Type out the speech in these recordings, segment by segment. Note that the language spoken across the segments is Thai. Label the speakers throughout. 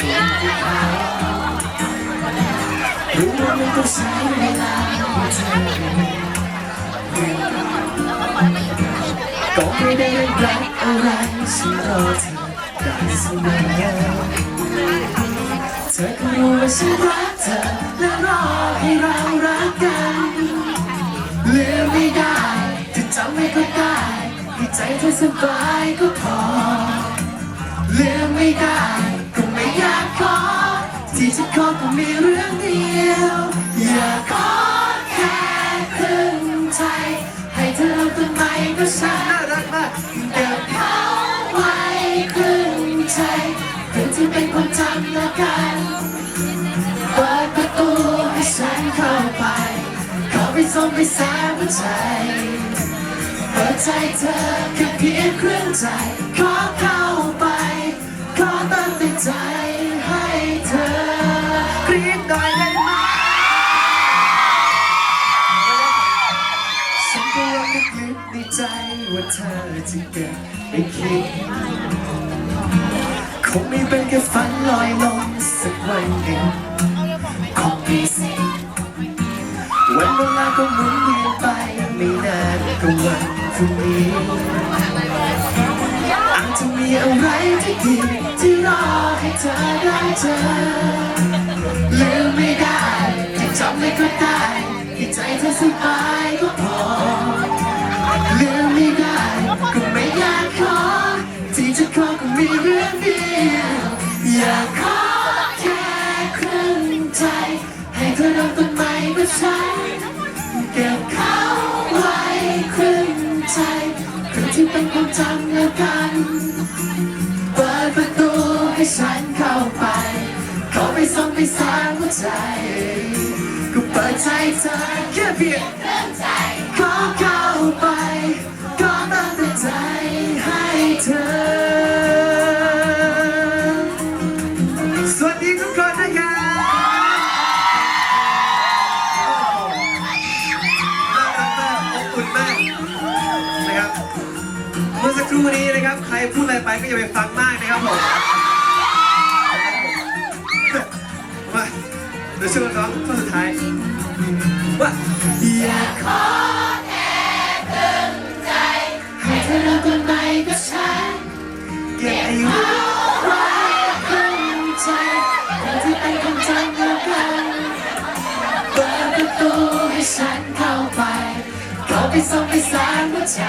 Speaker 1: รู้ว่ามันต้องใช้เวลาให้เธอก็ไม่ได้รักอะไรฉันรอเธอได้เสมอเธอก็รู้ว่าฉันรักเธอและรอให้เรารักกันลืมไม่ได้จะจำไม่ก็ได้ให้ใจเธอสบายก็พอลืมไม่ได้ อยากขอ ที่จะขอก็มีเรื่องเดียว อยากขอแค่ครึ่งใจให้เธอต้นไม้ก็ฉันน่ารักมากเก็บเขาไว้ครึ่งใจเพื่อที่เป็นความจำแล้วกันเปิดประตูให้ฉันเข้าไปขอไปส่งไปแสนหัวใจเปิดใจเธอแค่เพียงครึ่งใจ ขอเข้าไป ขอเติมเต็มใจให้เธอกรี๊ ดหน่อยได้ไหมฉันก็ว่าลึกในใจว่าเธอจะเก็บไปคิด คงไม่เป็นแค่ฝันลอยลมสักวันหนึ่งคงมีสิทธิ์วันเวลาก็หมุนเวียนไปไม่นานก็วันพรุ่งนี้อาจจะมีอะไรที่ดีที่รอให้เธอได้เจอ ก็ได้ที่ใจเธอสบายก็พอลืมไม่ได้ก็ไม่อยากขอที่จะขอก็มีเรื่องเดียวอยากขอแค่ครึ่งใจ ให้เธอเริ่มต้นใหม่กับฉันเก็บเขาไว้ครึ่งใจเพื่อที่เป็นความจำแล้วกันเปิดประตูให้ฉันเข้าไปขอไปส่งไปสร้างหัวใจ ใจเธอแค่เพียงครึ่งใจขอเข้าไปขอตั้งแต่ใจให้เธอ สวัสดีทุกคนนะครับน่ารักมากอบอุ่นมากนะครับ เมื่อสักครู่นี้นะครับ ใครพูดอะไรไปก็อย่าไปฟังมากนะครับผมมาเดี๋ยวช่วยน้องข้อสุดท้าย ว่าอยากขอแค่ครึ่งใจให้เธอริ่มต้นใหม่กับฉันเก็บอาไว้ครึ่งใจเพื่ที่เป็นความจำแล้วกันเปิดประตูให้ฉันเข้าไปเข้าไปส่งไปสางหัวใจ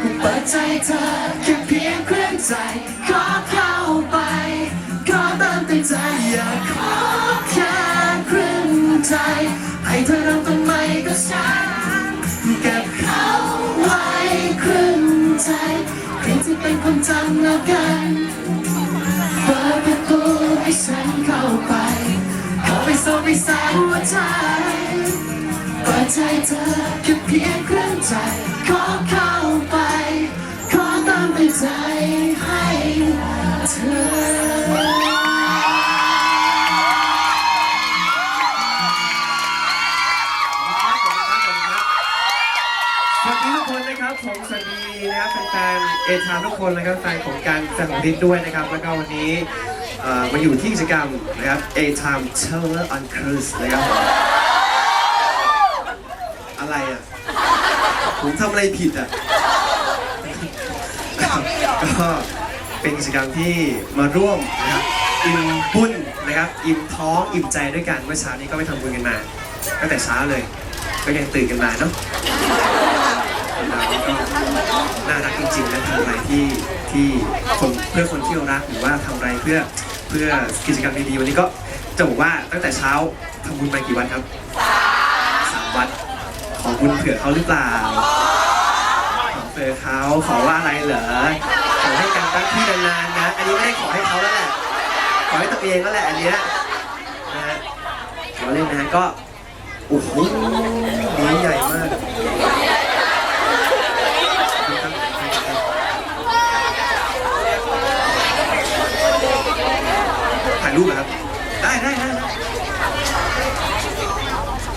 Speaker 1: กูเปิดใจเธอแค่เพียงเครึ่งใจขอเข้าไปขอเติมเต็มใจอยากขอ ใจ ให้เธอริ่มต้นใหมกับฉันเก็บเขาไว้ครึ่งใจเพียงที่เป็นความจำแล้วกันเปิดประตูให้ฉันเข้าไป เข้าไปส่งไปสายหัวใจเปิดใจเธอแค่เพียงครึ่งใจขอเข้าไป สวัสดีทุกคนนะครับผมสวัสดีนะครับแฟนๆเอทามทุกคนนะครับแฟนของการแฟนของดิสด้วยนะครับ แล้วก็วันนี้เอ่อมาอยู่ที่กิจกรรมนะครับ A Time Traveler on Cruise นะครับอะไรอะ ผมทำอะไรผิดอะ ก็เป็นกิจกรรมที่มาร่วมนะครับอิ่มบุญนะครับ อิ่มท้องอิ่มใจด้วยกันเมื่อเช้านี้ก็ไปทำบุญกันมาตั้งแต่เช้าเลย ก็ยังตื่นกันมาเนาะเราก็ น่ารักจริงๆและทำอะไรที่ที่คนเพื่อคนที่เรารักหรือว่าทำอะไรเพื่อเพื่อกิจกรรมดีๆวันนี้ก็จะบอกว่าตั้งแต่เช้าทำบุญไปกี่วันครับสามวันขอบุญเผื่อเขาหรือเปล่าขอเผื่อเขาขอว่าอะไรเหรอขอให้การตั้งที่นานๆนะ อันนี้ไม่ได้ขอให้เขาแล้วแหละขอให้ตัวเองก็แหละอันเนี้ยนะฮะเราเล่นนะฮะก็โอ้โหนี้ใหญ่มากายรูปครับ ได้ได้ได้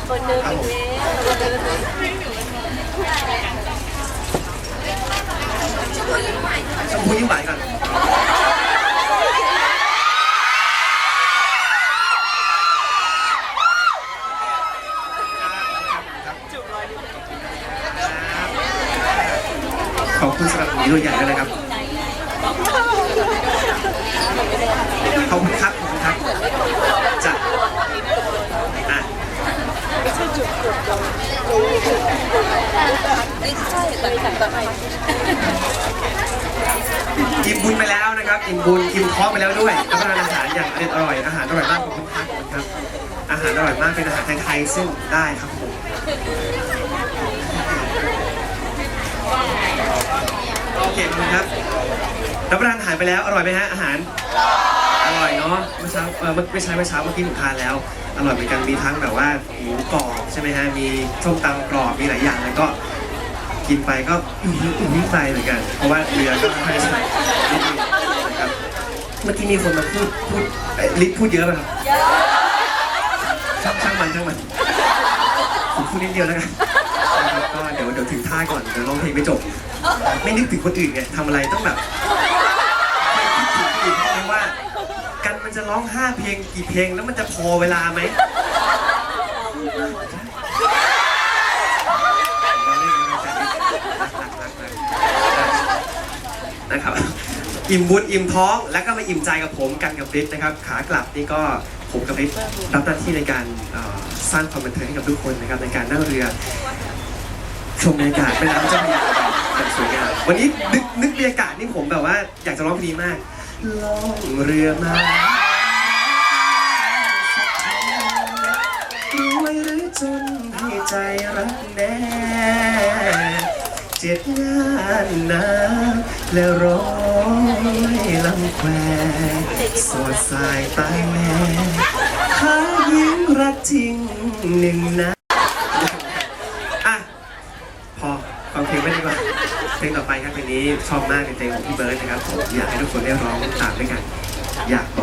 Speaker 2: คนเน
Speaker 1: อีกแล้ชมพูยิ้มหวากันขอบคุณสำหรับนี้ด้วยใหญ่เลย อิ่มบุญไปแล้วนะครับอิ่มบุญอิ่มท้องไปแล้วด้วยรับประทานอาหารอย่างอร่อยอาหารอร่อยมากขอบคุณครับขอบคุณครับ อาหารอร่อยมากเป็นอาหารไทยๆซึ่งได้ครับผมโอเคคุณครับรับประทานอาหารไปแล้วอร่อยไหมฮะอาหารอร่อยเนาะเมื่อเช้าเออเมื่อไม่ใช่เมื่อเช้าเมื่อกี้ผมทานแล้ว อร่อยเหมือนกันมีทั้งแบบว่าหมูกรอบใช่ไหมฮะมีส้มตำกรอบมีหลายอย่างแล้วก็ กินไปก็อื้อหืออื้อหือไปเหมือนกัน เพราะว่าเรือก็ไม่ใช้นิดนึงนะครับเมื่อกี้มีคนมาพูดพูดเอ่อลิศพูดเยอะไหมครับช่างช่างมันช่างมันผมพูดนิดเดียวแล้วกันนะครับก็เดี๋ยวเดี๋ยวถึงท่าก่อนเดี๋ยวร้องเพลงไม่จบ ไม่นึกถึงคนอื่นไงทำอะไรต้องแบบคิดถึงคนอื่นเพราะว่า กันมันจะร้องห้าเพลงกี่เพลงแล้วมันจะพอเวลาไหมนะครับ อิ่มบุญอิ่มท้อง แล้วก็มาอิ่มใจกับผมกันกับริทนะครับ ขากลับนี่ก็ผมกับริทรับหน้าที่ในการเอ่อสร้างความบันเทิงให้กับทุกคนนะครับในการนั่งเรือ ชมบรรยากาศแม่น้ำเจ้าพระยาแบบสวยงามวันนี้นึกนึกบรรยากาศนี่ผมแบบว่าอยากจะร้องเพลงนี้มากล่องเรือมารวยหรือจนให้ใจรักแน่ เจ็ดงานน้ำและร้อยลำแควสอดสายตายแม่หายิ้มรักจริงหนึ่งนะอะ พอฟังเพลงไม่ดีกว่าเพลงต่อไปครับเพลงนี้ชอบมากเป็นเพลงของพี่เบิร์ดนะครับผมอยากให้ทุกคนได้ร้องตามด้วยกัน อยากบอก